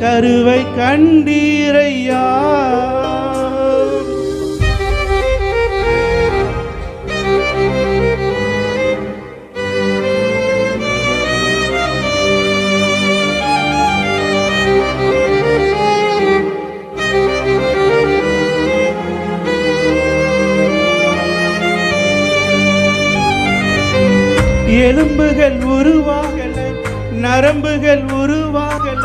கருவை கண்டீரையா? எலும்புகள் உருவாகல நரம்புகள் உருவாகல.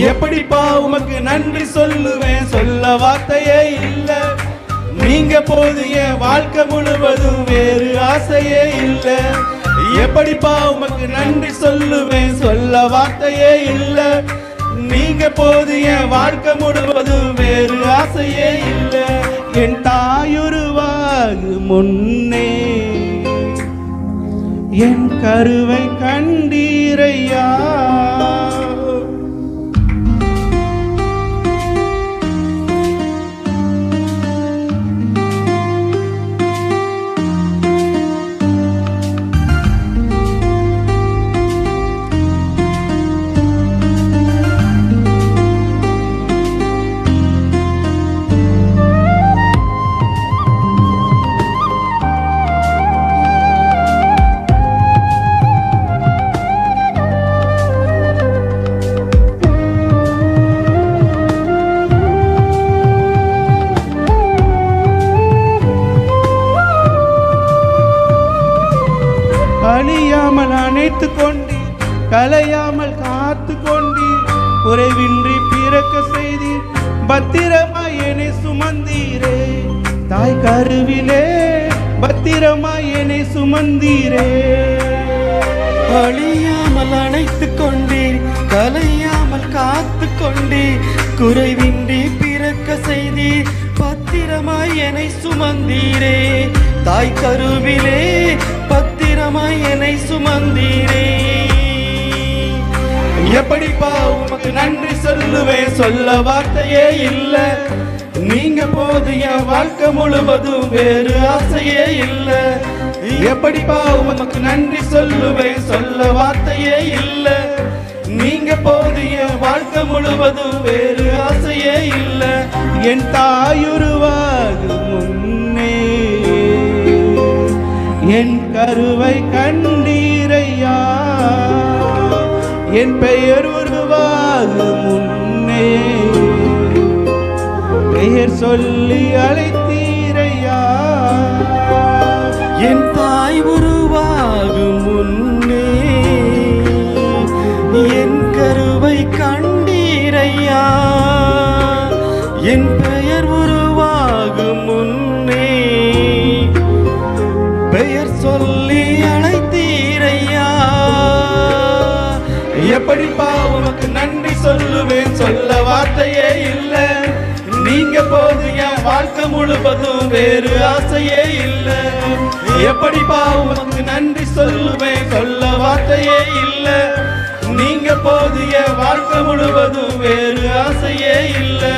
எப்படிப்பா உமக்கு நன்றி சொல்லுவேன்? சொல்ல வார்த்தையே இல்லை. நீங்க போது என் வாழ்க்கை முழுவதும் வேறு ஆசையே இல்லை. எப்படிப்பா உமக்கு நன்றி சொல்லுவேன்? சொல்ல வார்த்தையே இல்லை. நீங்க போது என் வாழ்க்கை முழுவதும் வேறு ஆசையே இல்லை. என் தாயுருவாகு முன்னே என் கருவை கண்டீரை அழியாமல் அணைத்து கொண்டு கலையாமல் காத்து கொண்டு குறைவின்றி பிறக்க செய்தீர் பத்திரமாய் என்னை சுமந்தீரே. தாய் கருவிலே பத்திரமாய் என்னை சுமந்தீரே. அழியாமல் அணைத்து கொண்டீர் கலையாமல் காத்து கொண்டீர் குறைவின்றி பிறக்க செய்தீர் பத்திரமாய் என்னை சுமந்தீரே. தாய் கருவிலே பத்திரமாய் என்னை சுமந்தீரே. எப்படிப்பா உமக்கு நன்றி சொல்லுவேன் சொல்ல வார்த்தையே இல்ல. நீங்க போது என் வாழ்க்கை முழுவதும் வேறு ஆசையே இல்ல. எப்படிப்பா உமக்கு நன்றி சொல்லுவேன் சொல்ல வார்த்தையே இல்ல. நீங்க போது என் வாழ்க்கை முழுவதும் வேறு ஆசையே இல்ல. என் தாயுருவா என் கருவை கண்டீரையா? என் பெயர் உருவாகு முன்னே. பெயர் சொல்லி அழைத்தீரையா? என் தாய் உருவாகு முன்னே. என் கருவை கண்டீரையா? என் பெயர் எப்படிப்பா உனக்கு நன்றி சொல்லுவேன்? சொல்ல வார்த்தையே இல்ல. நீங்க போது என் வாழ்க்கை முழுவதும் வேறு ஆசையே இல்ல. எப்படிப்பா உனக்கு நன்றி சொல்லுவேன்? சொல்ல வார்த்தையே இல்ல. நீங்க போதிய வாழ்க்கை முழுவதும் வேறு ஆசையே இல்லை.